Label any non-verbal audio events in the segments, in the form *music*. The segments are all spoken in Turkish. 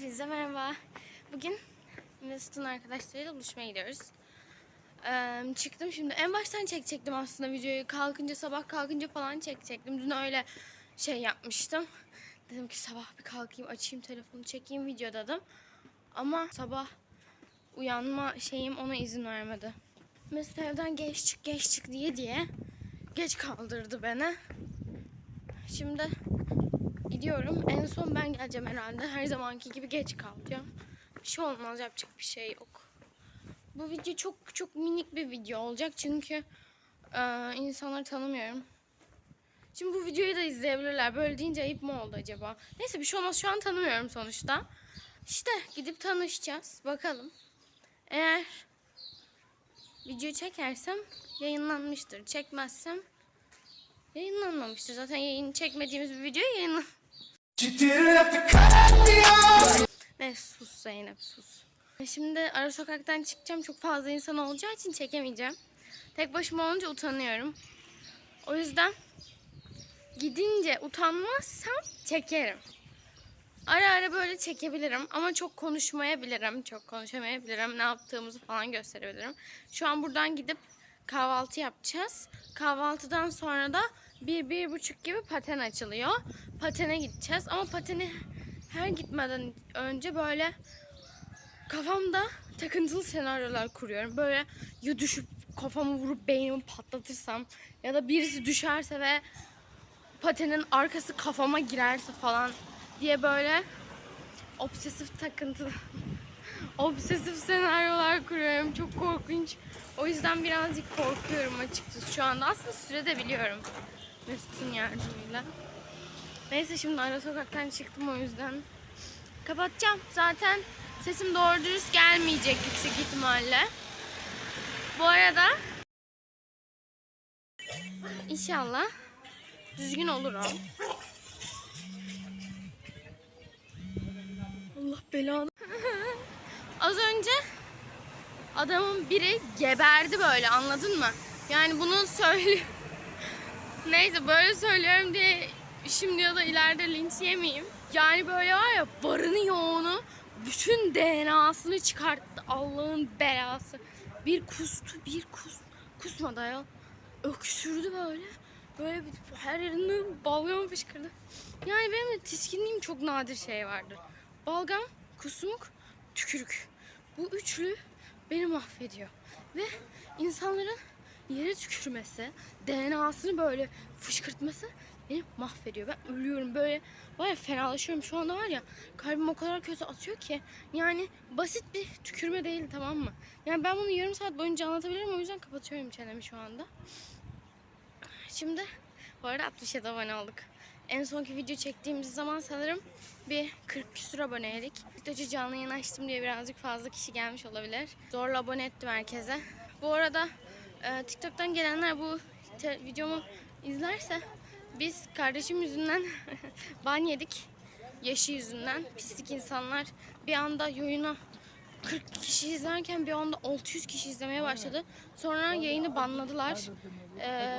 Hepinize merhaba. Bugün Mesut'un arkadaşlarıyla buluşmaya gidiyoruz. Ee, çıktım şimdi. En baştan çekecektim aslında videoyu. Kalkınca sabah kalkınca falan çekecektim. Dün öyle şey yapmıştım. Dedim ki sabah bir kalkayım açayım telefonu çekeyim video dedim. Ama sabah uyanma şeyim ona izin vermedi. Mesut evden geç çık geç çık diye diye geç kaldırdı beni. Şimdi gidiyorum. En son ben geleceğim herhalde. Her zamanki gibi geç kalacağım. Bir şey olmaz yapacak bir şey yok. Bu video çok çok minik bir video olacak çünkü e, insanları tanımıyorum. Şimdi bu videoyu da izleyebilirler. Böyle deyince ayıp mı oldu acaba? Neyse bir şey olmaz. Şu an tanımıyorum sonuçta. İşte gidip tanışacağız. Bakalım. Eğer video çekersem yayınlanmıştır. Çekmezsem yayınlanmamıştır. Zaten yayın çekmediğimiz bir video yayınlan... Ne sus Zeynep sus. Şimdi ara sokaktan çıkacağım. Çok fazla insan olacağı için çekemeyeceğim. Tek başıma olunca utanıyorum. O yüzden gidince utanmazsam çekerim. Ara ara böyle çekebilirim ama çok konuşmayabilirim. Çok konuşamayabilirim. Ne yaptığımızı falan gösterebilirim. Şu an buradan gidip kahvaltı yapacağız. Kahvaltıdan sonra da bir, bir buçuk gibi paten açılıyor. Patene gideceğiz ama pateni her gitmeden önce böyle kafamda takıntılı senaryolar kuruyorum. Böyle ya düşüp kafamı vurup beynimi patlatırsam ya da birisi düşerse ve patenin arkası kafama girerse falan diye böyle obsesif takıntılı *laughs* obsesif senaryolar kuruyorum. Çok korkunç. O yüzden birazcık korkuyorum açıkçası şu anda. Aslında sürede biliyorum. Mesut'un yardımıyla. Neyse şimdi ara sokaktan çıktım o yüzden. Kapatacağım. Zaten sesim doğru dürüst gelmeyecek yüksek ihtimalle. Bu arada inşallah düzgün olur o. Allah belanı. *laughs* Az önce adamın biri geberdi böyle anladın mı? Yani bunu söyle. Neyse böyle söylüyorum diye şimdi ya da ileride linç yemeyeyim. Yani böyle var ya varını yoğunu bütün DNA'sını çıkarttı Allah'ın belası. Bir kustu bir kus kusmadı ya. Öksürdü böyle. Böyle bir, her yerinden balgam fışkırdı. Yani benim de tiskinliğim çok nadir şey vardır. Balgam, kusmuk, tükürük. Bu üçlü beni mahvediyor. Ve insanların yere tükürmesi, DNA'sını böyle fışkırtması beni mahvediyor. Ben ölüyorum böyle var fenalaşıyorum şu anda var ya kalbim o kadar kötü atıyor ki yani basit bir tükürme değil tamam mı? Yani ben bunu yarım saat boyunca anlatabilirim o yüzden kapatıyorum çenemi şu anda. Şimdi bu arada 67 abone olduk. En sonki video çektiğimiz zaman sanırım bir 40 küsur aboneydik. Videocu canlı yayın açtım diye birazcık fazla kişi gelmiş olabilir. Zorla abone ettim herkese. Bu arada e, TikTok'tan gelenler bu videomu izlerse biz kardeşim yüzünden *laughs* ban yedik. Yaşı yüzünden. Pislik insanlar bir anda yayına 40 kişi izlerken bir anda 600 kişi izlemeye başladı. Sonra yayını banladılar. Ee,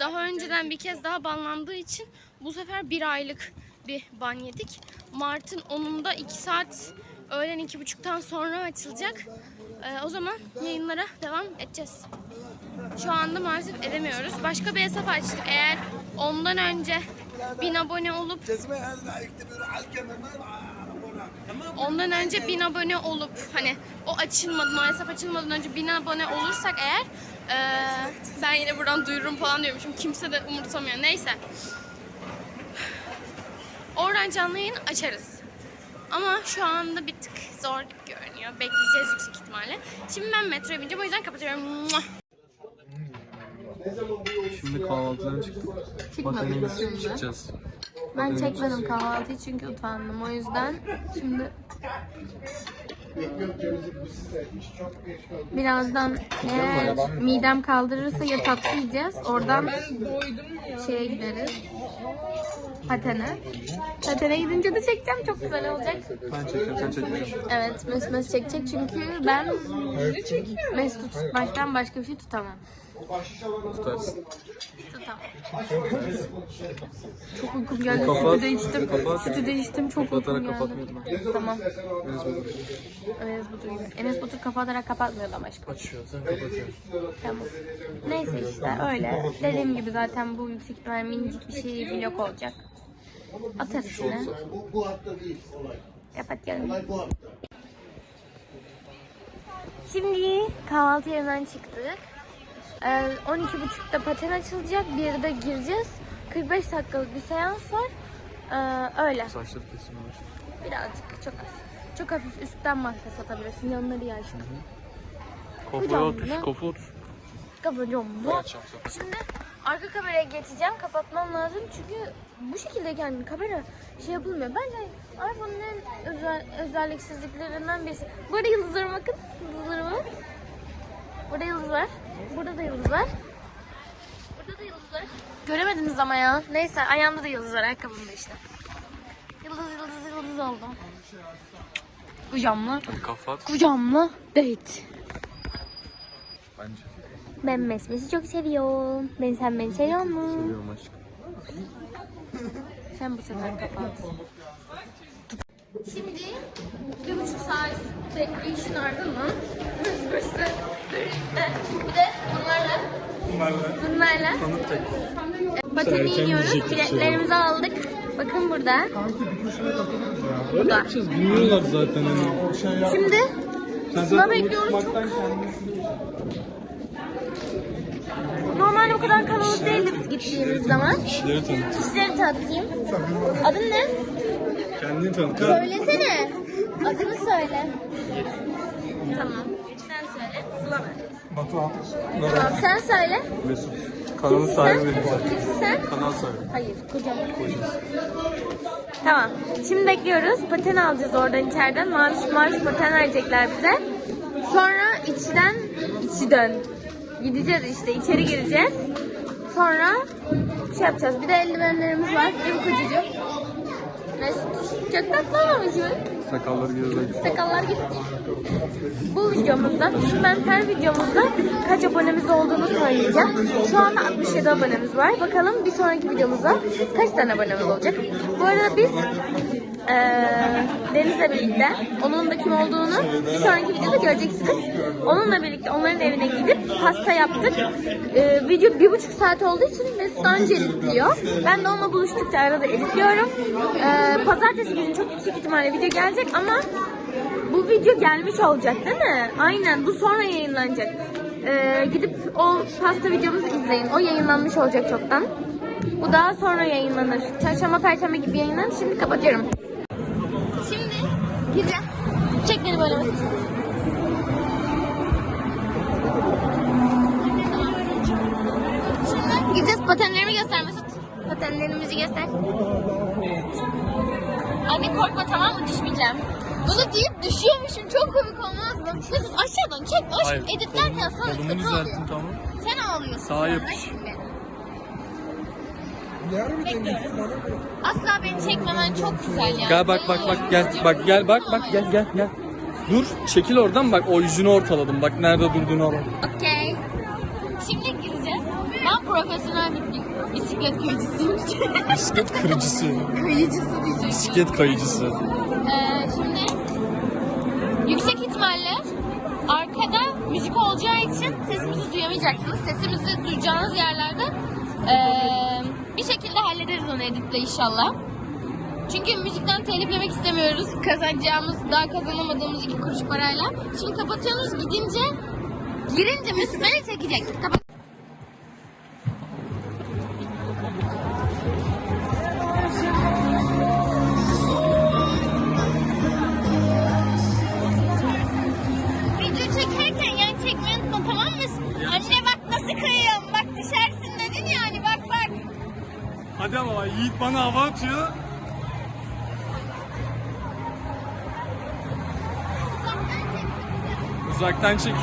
daha önceden bir kez daha banlandığı için bu sefer bir aylık bir ban yedik. Mart'ın 10'unda 2 saat öğlen 2.30'dan sonra açılacak. Ee, o zaman yayınlara devam edeceğiz şu anda maalesef edemiyoruz. Başka bir hesap açtık. Eğer ondan önce 1000 abone olup ondan önce 1000 abone olup hani o açılmadan o hesap açılmadan önce 1000 abone olursak eğer ee, ben yine buradan duyururum falan diyormuşum. Kimse de umursamıyor. Neyse. Oradan canlı yayın açarız. Ama şu anda bir tık zor gibi görünüyor. Bekleyeceğiz yüksek ihtimalle. Şimdi ben metroya bineceğim o yüzden kapatıyorum. Şimdi kahvaltıdan çıktık. Bakalım çıkacağız. Ben çekmedim kahvaltıyı çünkü utandım. O yüzden şimdi birazdan eğer midem kaldırırsa ya tatlı yiyeceğiz. Oradan şeye gideriz. Patene. Patene gidince de çekeceğim. Çok güzel olacak. Ben çekeceğim, sen çekmeyeceksin. Evet Mesut Mesut çekecek çünkü ben Mesut baştan başka bir şey tutamam. Tutarsın. Tutam. Çok uykum geldi. Kapat. Sütü de içtim. Kapat. Sütü de içtim. Çok uykum Kapatarak geldi. kapatmıyordum. Tamam. Enes Batur. Enes Batur gibi. Enes Batur kapatarak kapatmıyordu ama aşkım. Açıyor. Sen kapatıyorsun. Tamam. Neyse işte öyle. Dediğim gibi zaten bu yüksek ihtimal minicik bir şey vlog olacak. Atarız yine. Bu, bu hafta değil olay. Kapat gelin. Olay bu hafta. Şimdi kahvaltı yerinden çıktık. Ee, 12.30'da paten açılacak. Bir de gireceğiz. 45 dakikalık bir seans var. Ee, öyle. Saçları kesmiyorlar. Birazcık çok az. Çok hafif üstten makas atabilirsin. Yanları iyi aşkım. Kafaya otur. ne? Kafa otur. Kapatacağım bu. açacağım sana. Şimdi arka kameraya geçeceğim. Kapatmam lazım çünkü bu şekildeyken kamera şey yapılmıyor. Bence iPhone'un en özel, özelliksizliklerinden birisi. Bu arada yıldızlarıma bakın. Yıldızlarıma. Burada yıldız var. Burada da yıldız var. Burada da yıldız var. Göremediniz ama ya. Neyse ayağımda da yıldız var. Ayakkabımda işte. Yıldız yıldız yıldız oldu. Kucamla. Kafa at. Kucamla date. Bence. Ben Mesmes'i çok seviyorum. Ben sen beni seviyor musun? Seviyorum aşkım. Sen bu sefer kapat. Şimdi bir buçuk saat bekleyişin ardından Mesmes'le birlikte bir de bunlarla bunlarla Tanıt tek. pateni iniyoruz. Biletlerimizi aldık. Bakın burada. Burada. Yapacağız. Bilmiyorlar zaten hani. Şimdi sınav bekliyoruz. Normalde bu kadar kalabalık değildi biz gittiğimiz zaman. Kişileri tanıt. Kişileri tanıtayım. Adın ne? Kendini tanıt. Söylesene. Adını söyle. Tamam. Sen söyle. Sıla Batuhan. Tamam sen söyle. Mesut. Kanalın sahibi benim zaten. Kimsin sen? Kanal sahibi. Hayır, kocam. Tamam. Şimdi bekliyoruz. Paten alacağız oradan içeriden. Maviş maviş paten verecekler bize. Sonra içten, içten gideceğiz işte. içeri gireceğiz. Sonra şey yapacağız. Bir de eldivenlerimiz var. Bir bu kucucuk. Mesut. Çok tatlı olmamış mı? Sakalları gözler. Sakallar gitti. Bu videomuzda, şimdi ben her videomuzda kaç abonemiz olduğunu söyleyeceğim. Şu anda 67 abonemiz var. Bakalım bir sonraki videomuzda kaç tane abonemiz olacak. Bu arada biz eee Deniz'le birlikte onun da kim olduğunu bir sonraki videoda göreceksiniz. Onunla birlikte onların evine gidip pasta yaptık. Eee, video bir buçuk saat olduğu için Mesut önce editliyor. Ben de onunla buluştukça arada editliyorum. Eee pazartesi günü çok yüksek ihtimalle video gelecek ama bu video gelmiş olacak değil mi? Aynen bu sonra yayınlanacak. Ee, gidip o pasta videomuzu izleyin. O yayınlanmış olacak çoktan. Bu daha sonra yayınlanır. Çarşamba, perşembe gibi yayınlanır. Şimdi kapatıyorum. Gireceğiz. Çek beni böyle. Şimdi gideceğiz. Patenlerimi göster Mesut. Patenlerimizi göster. Anne korkma tamam mı düşmeyeceğim. Bunu deyip düşüyormuşum çok komik olmaz mı? Mesut aşağıdan çek aşkım editlerken sana kötü oluyor. tamam. Sen ağlıyorsun. Sağa yapış. Şimdi. Asla beni çekmemen çok güzel yani. Gel bak bak bak gel bak gel bak bak gel gel gel. Dur çekil oradan bak o yüzünü ortaladım bak nerede durduğunu bak. Okey. Şimdi gireceğiz. Ben profesyonel bir bisiklet kayıcısıyım. Bisiklet kırıcısı. *laughs* Kayıcısı diyecektim. Bisiklet kayıcısı. Ee, şimdi yüksek ihtimalle arkada müzik olacağı için sesimizi duyamayacaksınız. Sesimizi duyacağınız yerlerde ee, bir şekilde hallederiz onu editle inşallah. Çünkü müzikten telif yemek istemiyoruz. Kazanacağımız, daha kazanamadığımız iki kuruş parayla. Şimdi kapatıyoruz gidince, girince Mesut beni çekecek. Kapat. Hadi ama Yiğit bana hava atıyor. Uzaktan çekiyor.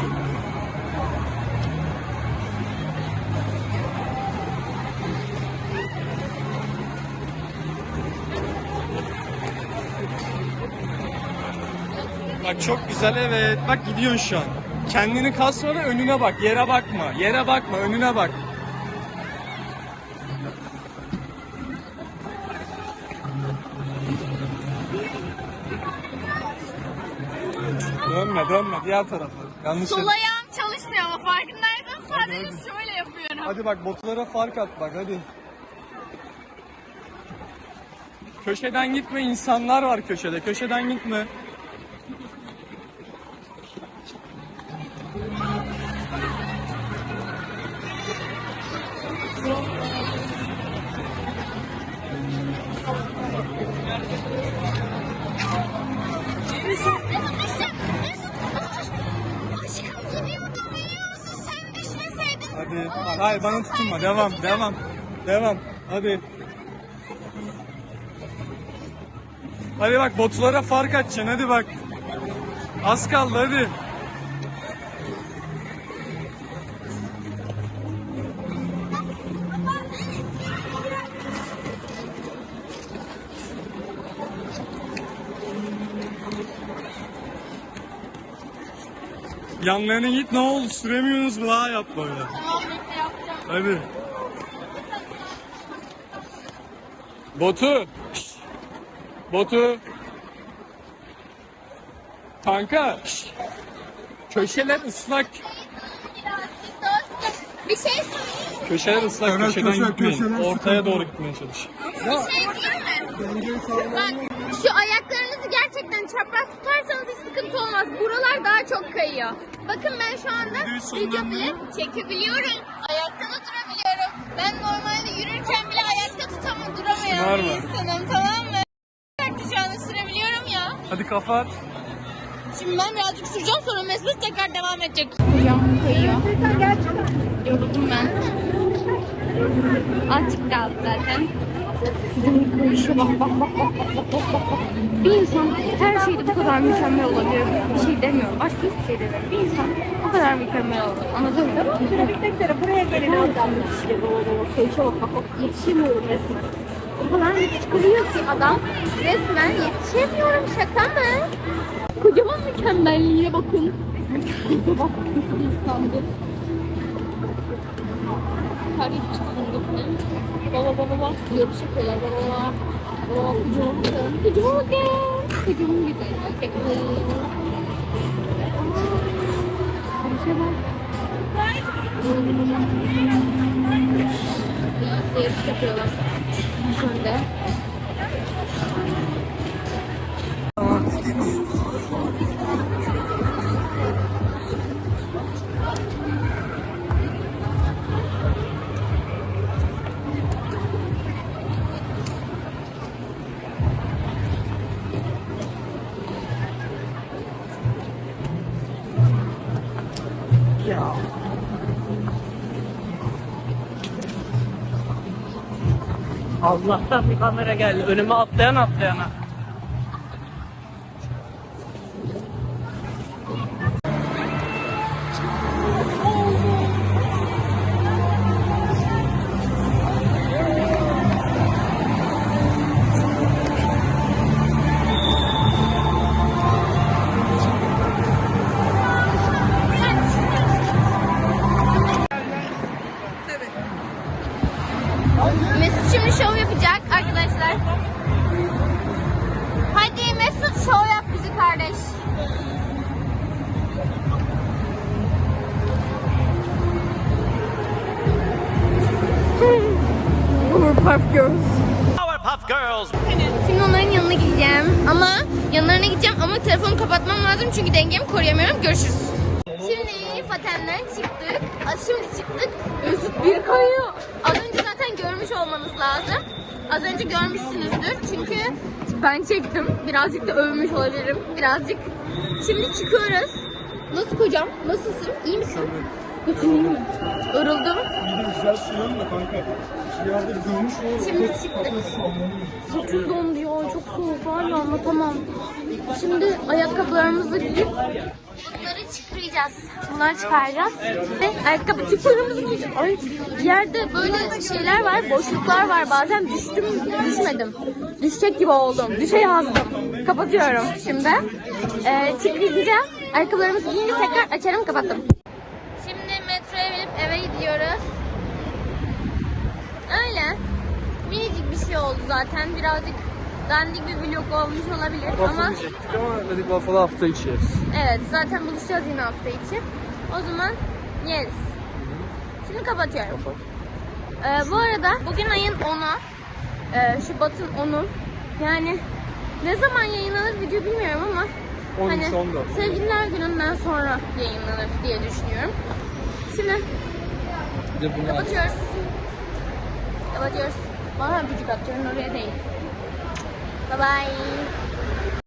Bak çok güzel evet. Bak gidiyorsun şu an. Kendini kasma da önüne bak. Yere bakma. Yere bakma. Önüne bak. Dönme dönme diğer tarafa. Yanlış Sol ayağım çalışmıyor ama farkındaysan sadece şöyle yapıyorum. Hadi bak botlara fark at bak hadi. Köşeden gitme insanlar var köşede. Köşeden gitme. Hayır bana tutunma. Devam. Devam. Devam. Hadi. Hadi bak botlara fark atacaksın. Hadi bak. Az kaldı hadi. Yanlarına git ne oldu süremiyorsunuz mu daha yap böyle. Hadi. Botu. Şşş. Botu. Kanka. Köşeler ıslak. Bir şey söyleyeyim. Köşeler ıslak. Evet, Köşeden köşe- gitmeyin. köşeler Ortaya sıkıntı. doğru gitmeye çalış. Bir şey diyeyim mi? Bak şu ayaklarınızı gerçekten çapraz tutarsanız hiç sıkıntı olmaz. Buralar daha çok kayıyor. Bakın ben şu anda video bile çekebiliyorum. Ben normalde yürürken bile ayakta tutamam duramayan Var bir mı? insanım tamam mı? Ayakta şu anda sürebiliyorum ya. Hadi kafa at. Şimdi ben birazcık süreceğim sonra Mesut tekrar devam edecek. Hocam kayıyor. Yoruldum ben. Azıcık kaldı zaten. Sizin kayışa bak bak bak bak bak bak bak bak bak. Bir insan her şeyde bu kadar mükemmel olabilir. Bir şey demiyorum. Başka hiçbir şey demiyorum. Bir insan bu kadar mükemmel olur. Anladın mı? Trafikteklere buraya gelin oradan işte baba baba. Kayışa bak bak bak. Yetişemiyorum resmen. O kadar çıkılıyor ki adam. Resmen yetişemiyorum. Şaka mı? Kocaman mükemmelliğe bakın. Bak İstanbul. Tarih fındık Baba baba bak yapışıklar baba baba baba kucağıma bakın kucağıma bakın kucağıma gidelim tekrar bir şey var Nasıl Allah'tan bir kamera geldi. Önüme atlayan atlayana. Kardeş. Powerpuff Girls. Powerpuff Girls. Şimdi onların yanına gideceğim ama yanlarına gideceğim ama telefonu kapatmam lazım çünkü dengemi koruyamıyorum. Görüşürüz. Şimdi patenden çıktık. Şimdi çıktık. Mesut bir kayıyor. Az önce zaten görmüş olmanız lazım. Az önce görmüşsünüzdür çünkü ben çektim. Birazcık da övmüş olabilirim. Birazcık. Şimdi çıkıyoruz. Nasıl kocam? Nasılsın? İyi misin? Götün iyi mi? Yoruldum. Bir de güzel da kanka. Yerde durmuş o. Şimdi çıktık. Çok dondu ya. Çok soğuk var ya anlatamam. Şimdi ayakkabılarımızı giyip bunları çıkaracağız. Bunları çıkaracağız. Ve ayakkabı çıkıyoruz. Ay yerde böyle şeyler var. Boşluklar var. Bazen düştüm düşmedim. Düşecek gibi oldum. Düşe yazdım. Kapatıyorum şimdi. Ee, çıkacağım. Ayakkabılarımızı giyince tekrar açarım kapattım. Şimdi metroya binip eve gidiyoruz. Öyle. Minicik bir şey oldu zaten. Birazcık dandik bir vlog olmuş olabilir ama Waffle yiyecektik ama dedik waffle'ı hafta içi yeriz. evet zaten buluşacağız yine hafta içi. O zaman yeriz. Şimdi kapatıyorum. Kapat. Ee, bu arada bugün ayın 10'u. Ee, Şubat'ın 10'u. Yani ne zaman yayınlanır video bilmiyorum ama 13, hani 14. sevgililer gününden sonra yayınlanır diye düşünüyorum. Şimdi kapatıyoruz. Kapatıyoruz. Bana öpücük atıyorum oraya değil. 拜拜。